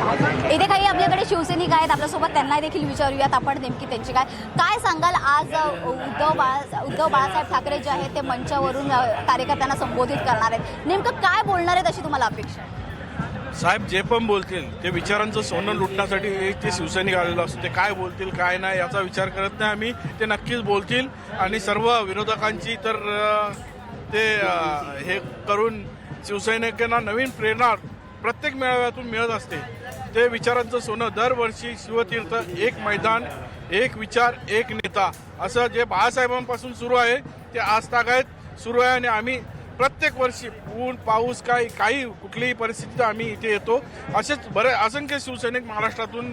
इथे काही आपल्याकडे शिवसैनिक आहेत. आपल्यासोबत त्यांना देखील विचारूयात आपण नेमकी त्यांची काय काय सांगाल? आज उद्धव बाळा उद्धव बाळासाहेब ठाकरे जे आहेत ते मंचावरून कार्यकर्त्यांना संबोधित करणार आहेत. नेमकं काय बोलणार आहेत अशी तुम्हाला अपेक्षा आहे? साहेब जे पण बोलतील ते विचारांचं सोनं लुटण्यासाठी एक ते शिवसैनिक आलेलं असतो. ते काय बोलतील काय नाही याचा विचार करत नाही आम्ही. ते नक्कीच बोलतील. आणि सर्व विरोधकांची तर ते हे करून शिवसैनिकांना नवीन प्रेरणा प्रत्येक मेळाव्यातून मिळत असते. ते विचारांचं सोनं दरवर्षी शिवतीर्थ एक मैदान एक विचार एक नेता. असं जे बाळासाहेबांपासून सुरू आहे ते आज तागायत सुरू आहे आणि आम्ही प्रत्येक वर्षी ऊन पाऊस काय काही कुठलीही परिस्थितीत आम्ही इथे येतो. असेच बरे असंख्य शिवसैनिक महाराष्ट्रातून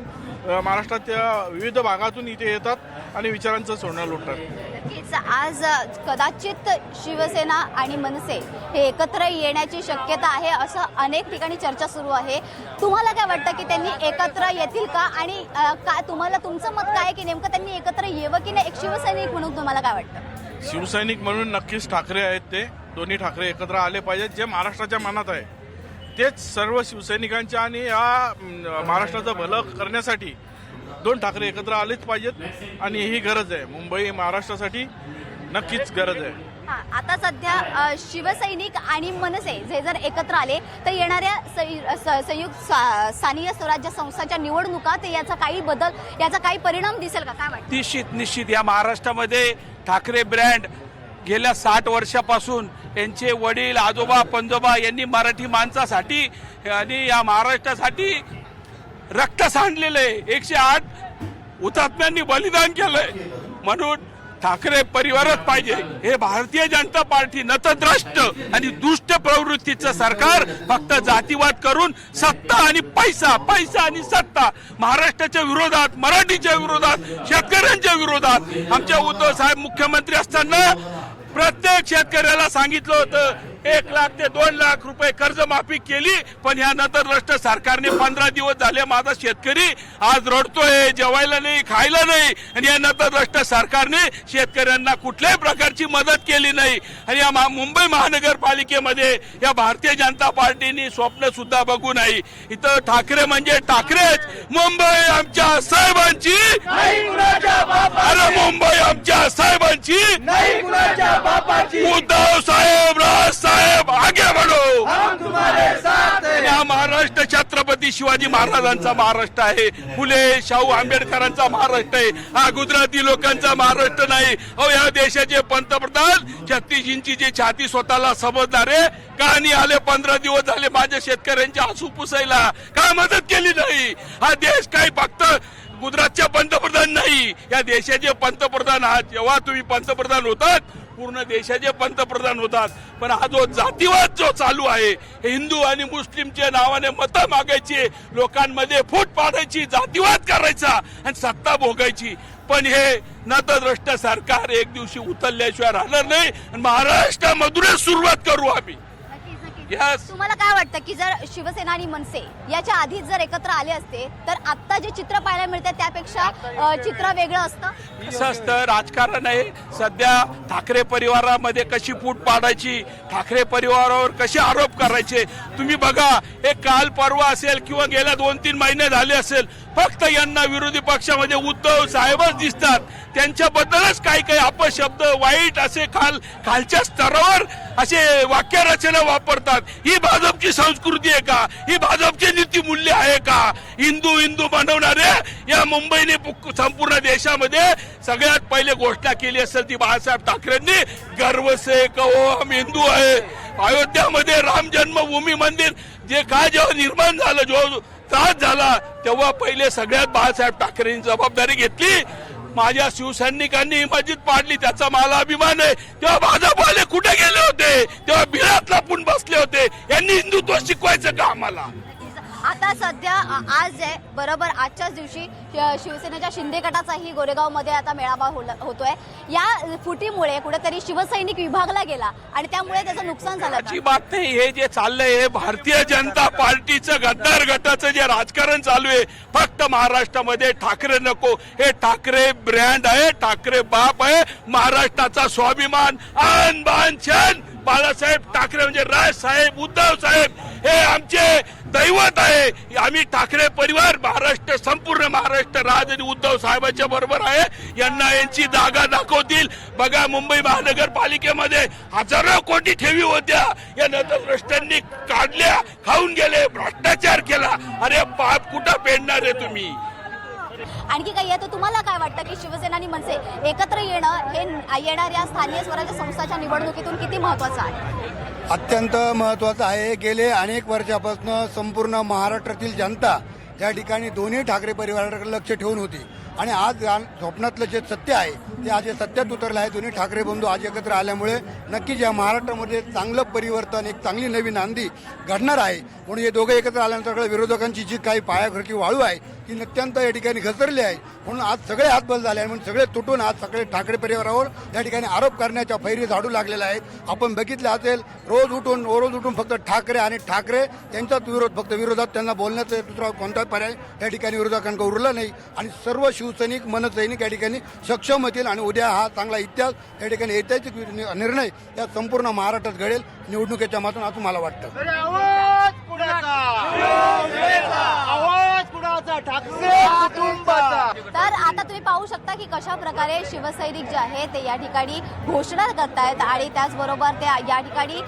महाराष्ट्राच्या विविध भागातून इथे येतात आणि विचारांचं सोनं लुटतात. आज कदाचित शिवसेना आणि मनसे हे एकत्र येण्याची शक्यता आहे असं अनेक ठिकाणी चर्चा सुरू आहे. तुम्हाला काय वाटतं की त्यांनी एकत्र येतील का? आणि अ, का तुम्हाला तुमचं मत काय की नेमकं त्यांनी एकत्र येवं की नाही? एक शिवसैनिक म्हणून तुम्हाला काय वाटतं? शिवसैनिक म्हणून नक्कीच ठाकरे आहेत ते. दोन्ही ठाकरे एकत्र आले पाहिजेत जे महाराष्ट्राच्या मनात आहे. तेच सर्व शिवसैनिकांच्या आणि या महाराष्ट्राचं भलं करण्यासाठी दोन ठाकरे एकत्र आलेच पाहिजेत आणि ही गरज आहे. मुंबई महाराष्ट्रासाठी नक्कीच गरज आहे. हा, आता सध्या शिवसैनिक आणि मनसे जे जर एकत्र आले तर येणाऱ्या संयु- स- संयुक्त सा- स्थानीय स्वराज्य संस्थाच्या निवडणुका ते याचा काही बदल याचा काही परिणाम दिसेल का? काय वाटतं? निश्चित निश्चित. या महाराष्ट्रामध्ये ठाकरे ब्रँड गेल्या साठ वर्षापासून यांचे वडील आजोबा पंजोबा यांनी मराठी माणसासाठी आणि या महाराष्ट्रासाठी रक्त सांडलेलं आहे. एकशे आठ हुतात्म्यांनी बलिदान केलंय. म्हणून ठाकरे परिवारच पाहिजे. हे भारतीय जनता पार्टी नतद्रष्ट आणि दुष्ट प्रवृत्तीचं सरकार फक्त जातीवाद करून सत्ता आणि पैसा पैसा आणि सत्ता महाराष्ट्राच्या विरोधात मराठीच्या विरोधात शेतकऱ्यांच्या विरोधात. आमच्या उद्धव साहेब मुख्यमंत्री असताना प्रत्येक शेतकऱ्याला सांगितलं होतं एक लाख ते दोन लाख रुपये कर्जमाफी केली पण या नतरभ्रष्ट सरकारने पंधरा दिवस झाले माझा शेतकरी आज रडतोय जेवायला नाही खायला नाही आणि या नतरभ्रष्ट सरकारने शेतकऱ्यांना कुठल्याही प्रकारची मदत केली नाही. आणि या मुंबई महानगरपालिकेमध्ये या भारतीय जनता पार्टीने स्वप्न सुद्धा बघू नाही. इथं ठाकरे म्हणजे ठाकरेच. मुंबई आमच्या साहेबांची अरे मुंबई आमच्या साहेबांची उद्धव साहेब राज साहेब आगे बढो. हा. महाराष्ट्र छत्रपती शिवाजी महाराजांचा महाराष्ट्र आहे. फुले शाहू आंबेडकरांचा महाराष्ट्र आहे. हा गुजराती लोकांचा महाराष्ट्र नाही. अहो या देशाचे पंतप्रधान छत्तीस इंची जे छाती स्वतःला समजणारे कहाणी आले पंधरा दिवस झाले माझ्या शेतकऱ्यांच्या आसू पुसायला? काय मदत केली नाही? हा देश काही फक्त गुजरातचे पंतप्रधान नाही. या देशाचे पंतप्रधान आहात. जेव्हा तुम्ही पंतप्रधान होतात पूर्ण देशाचे पंतप्रधान होतात. पण हा जो जातीवाद जो चालू आहे हे हिंदू आणि मुस्लिमच्या नावाने मतं मागायची लोकांमध्ये फूट पाडायची जातीवाद करायचा आणि सत्ता भोगायची. पण हे नतद्रष्ट सरकार एक दिवशी उचलल्याशिवाय राहणार नाही. आणि महाराष्ट्रामधूनच सुरुवात करू आम्ही. तुम्हाला काय वाटतं की जर शिवसेना आणि मनसे याच्या आधीच जर एकत्र आले असते तर आता जे चित्र पाहायला मिळते त्यापेक्षा अ, चित्र वेगळं असतं? कसं असतं? राजकारण आहे. सध्या ठाकरे परिवारामध्ये कशी फूट पाडायची? ठाकरे परिवारावर कसे आरोप करायचे? तुम्ही बघा हे काल परवा असेल किंवा गेल्या दोन तीन महिने झाले असेल फक्त यांना विरोधी पक्षामध्ये उद्धव साहेबच दिसतात. त्यांच्याबद्दलच काही काही अपशब्द वाईट असे खाल खालच्या स्तरावर असे वाक्यरचना वापरतात. ही भाजपची संस्कृती आहे का? ही भाजपची नीतीमूल्य आहे का? हिंदू हिंदू बनवणारे या मुंबईने संपूर्ण देशामध्ये सगळ्यात पहिले घोषणा केली असेल ती बाळासाहेब ठाकरेंनी गर्व से कहो हम हिंदू आहे. अयोध्यामध्ये राम जन्मभूमी मंदिर जे काय जेव्हा निर्माण झालं जो त्रास झाला तेव्हा पहिले सगळ्यात बाळासाहेब ठाकरेंनी जबाबदारी घेतली. माझ्या शिवसैनिकांनी ही मस्जिद पाडली त्याचा मला अभिमान आहे. तेव्हा भाजपवाले कुठे गेले होते? तेव्हा बिळात लपून बसले होते. यांनी हिंदुत्व शिकवायचं का आम्हाला? आता सध्या आज आहे बरोबर आजच्याच दिवशी शिवसेनेच्या शिंदे गटाचाही गोरेगावमध्ये आता मेळावा होतोय. या फुटीमुळे कुठेतरी शिवसैनिक विभागला गेला आणि त्यामुळे त्याचं नुकसान झालं का? अजिबात नाही हे जे चाललंय हे भारतीय जनता पार्टीचं गद्दार गटाचं जे राजकारण चालू आहे फक्त महाराष्ट्रामध्ये ठाकरे नको. हे ठाकरे ब्रँड आहे ठाकरे बाप आहे महाराष्ट्राचा स्वाभिमान आन बान छान. बाळासाहेब ठाकरे म्हणजे राज साहेब उद्धव साहेब हे आमचे दैवत आहे. आम्ही ठाकरे परिवार महाराष्ट्र संपूर्ण महाराष्ट्र राज आणि उद्धव साहेबांच्या बरोबर आहे. यांना यांची जागा दाखवतील. बघा मुंबई महानगरपालिकेमध्ये हजारो कोटी ठेवी होत्या. या नतद्रष्टांनी काढल्या खाऊन गेले भ्रष्टाचार केला. अरे पाप कुठं पेडणार आहे तुम्ही? आणखी काही आहे? तर तुम्हाला काय वाटतं की शिवसेना आणि मनसे एकत्र येणं हे येणाऱ्या स्थानिक स्वराज्य संस्थाच्या निवडणुकीतून किती महत्वाचं आहे? अत्यंत महत्वाचं आहे. गेले अनेक वर्षापासून संपूर्ण महाराष्ट्रातील जनता या ठिकाणी दोन्ही ठाकरे परिवाराकडे लक्ष ठेवून होती. आणि आज या स्वप्नातलं जे सत्य आहे ते आज हे सत्यात उतरलं आहे. दोन्ही ठाकरे बंधू आज एकत्र आल्यामुळे नक्कीच या महाराष्ट्रामध्ये चांगलं परिवर्तन एक चांगली नवी नांदी घडणार आहे म्हणून हे दोघं एकत्र आल्यानंतर विरोधकांची जी काही पायाखरची वाळू आहे ती नत्यंत या ठिकाणी घसरली आहे. म्हणून आज सगळे हातबल झाले आहे म्हणून सगळे तुटून आज सगळे ठाकरे परिवारावर या ठिकाणी आरोप करण्याच्या फैरी झाडू लागलेल्या आहेत. आपण बघितलं असेल रोज उठून रोज उठून फक्त ठाकरे आणि ठाकरे यांचाच विरोध फक्त विरोधात त्यांना बोलण्याचा दुसरा कोणताच पर्याय या ठिकाणी विरोधकांकडे उरला नाही. आणि सर्व शिव शिवसैनिक मनसैनिक या ठिकाणी सक्षम होतील आणि उद्या हा चांगला इतिहास या ठिकाणी ऐतिहासिक निर्णय या संपूर्ण महाराष्ट्रात घडेल. निवडणुकीच्या मातून असं मला वाटतं. अरे आवाज कुणाचा? आवाज कुणाचा? ठाकरे कुटुंबाचा तर आता तुम्ही पाहू शकता की कशा प्रकारे शिवसैनिक जे आहेत ते या ठिकाणी घोषणा करतायत आणि त्याचबरोबर ते या ठिकाणी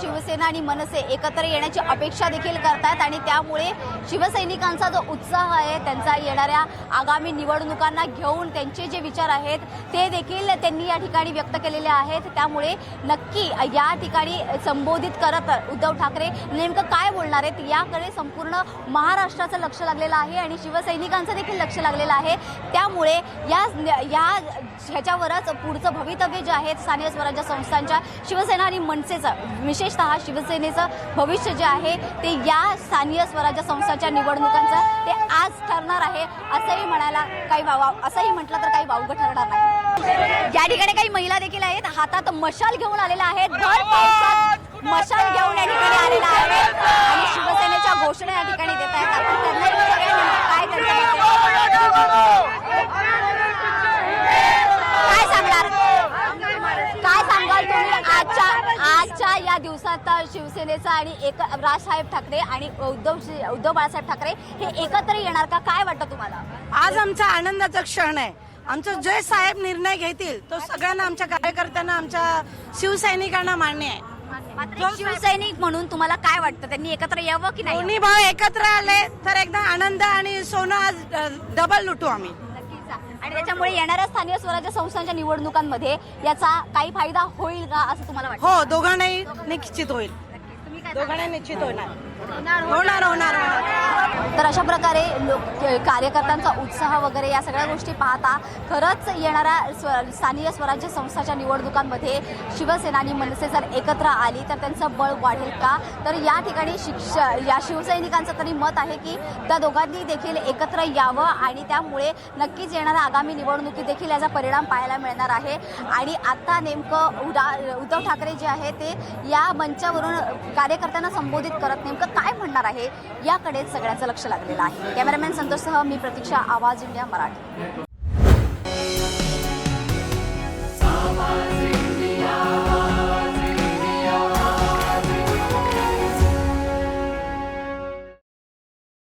शिवसेना आणि मनसे एकत्र येण्याची अपेक्षा देखील करतायत आणि त्यामुळे शिवसैनिकांचा जो उत्साह आहे त्यांचा येणाऱ्या आगामी निवडणुकांना घेऊन त्यांचे जे विचार आहेत ते देखील त्यांनी या ठिकाणी व्यक्त केलेले आहेत. त्यामुळे नक्की या ठिकाणी संबोधित करत उद्धव ठाकरे नेमकं काय बोलणार आहेत याकडे संपूर्ण महाराष्ट्राचं लक्ष लागलेलं आहे आणि शिवसैनिकांचं देखील लक्ष लागलेलं आहे. त्यामुळे या म्हणजे या ह्याच्यावरच पुढचं भवितव्य जे आहे स्थानिक स्वराज्य संस्थांच्या शिवसेना आणि मनसेचं विशेषतः शिवसेनेचं भविष्य जे आहे ते या स्थानिक स्वराज्य संस्थांच्या निवडणुकांचं ते आज ठरणार आहे असंही म्हणायला काही वाव असंही म्हटलं तर काही वावगं ठरणार नाही. या ठिकाणी काही महिला देखील आहेत हातात मशाल घेऊन आलेल्या आहेत भर पावसात मशाल घेऊन या ठिकाणी आलेल्या आहेत. आणि शिवसेनेच्या घोषणा या ठिकाणी देत आहेत आपण त्यांना काय करतात काय सांगणार काय सांगाल तुम्ही आजच्या आजच्या या दिवसात शिवसेनेचा आणि एक राजसाहेब ठाकरे आणि उद्धव उद्धव बाळासाहेब ठाकरे हे एकत्र येणार का? काय वाटतं तुम्हाला? आज आमचा आनंदाचा क्षण आहे. आमचं जे साहेब निर्णय घेतील तो सगळ्यांना आमच्या कार्यकर्त्यांना आमच्या शिवसैनिकांना मान्य आहे. मात्र शिवसैनिक म्हणून तुम्हाला काय वाटतं? त्यांनी एकत्र यावं की नाही दोन्ही भाऊ एकत्र आले तर एकदा आनंद आणि सोनं आज डबल लुटू आम्ही. आणि त्याच्यामुळे येणाऱ्या स्थानिक स्वराज्य संस्थांच्या निवडणुकांमध्ये याचा काही फायदा होईल का असं तुम्हाला वाटतं? हो दोघांनाही निश्चित होईल. दोघांना निश्चित होणार. होणार होणार तर अशा प्रकारे लोक कार्यकर्त्यांचा उत्साह वगैरे या सगळ्या गोष्टी पाहता खरंच येणाऱ्या स्व स्थानीय स्वराज्य संस्थाच्या निवडणुकांमध्ये शिवसेना आणि मनसे जर एकत्र आली तर त्यांचं बळ वाढेल का? तर या ठिकाणी शिक्ष या शिवसैनिकांचं तरी मत आहे की त्या दोघांनी देखील एकत्र यावं आणि त्यामुळे नक्कीच येणाऱ्या आगामी निवडणुकीत देखील याचा परिणाम पाहायला मिळणार आहे. आणि आता नेमकं उदा उद्धव ठाकरे जे आहे ते या मंचावरून कार्यकर्त्यांना संबोधित करत नेमकं नेमकं काय म्हणणार आहे याकडे सगळ्यांचं लक्ष लागलेलं आहे. कॅमेरामॅन संतोषसह मी प्रतीक्षा आवाज इंडिया मराठी.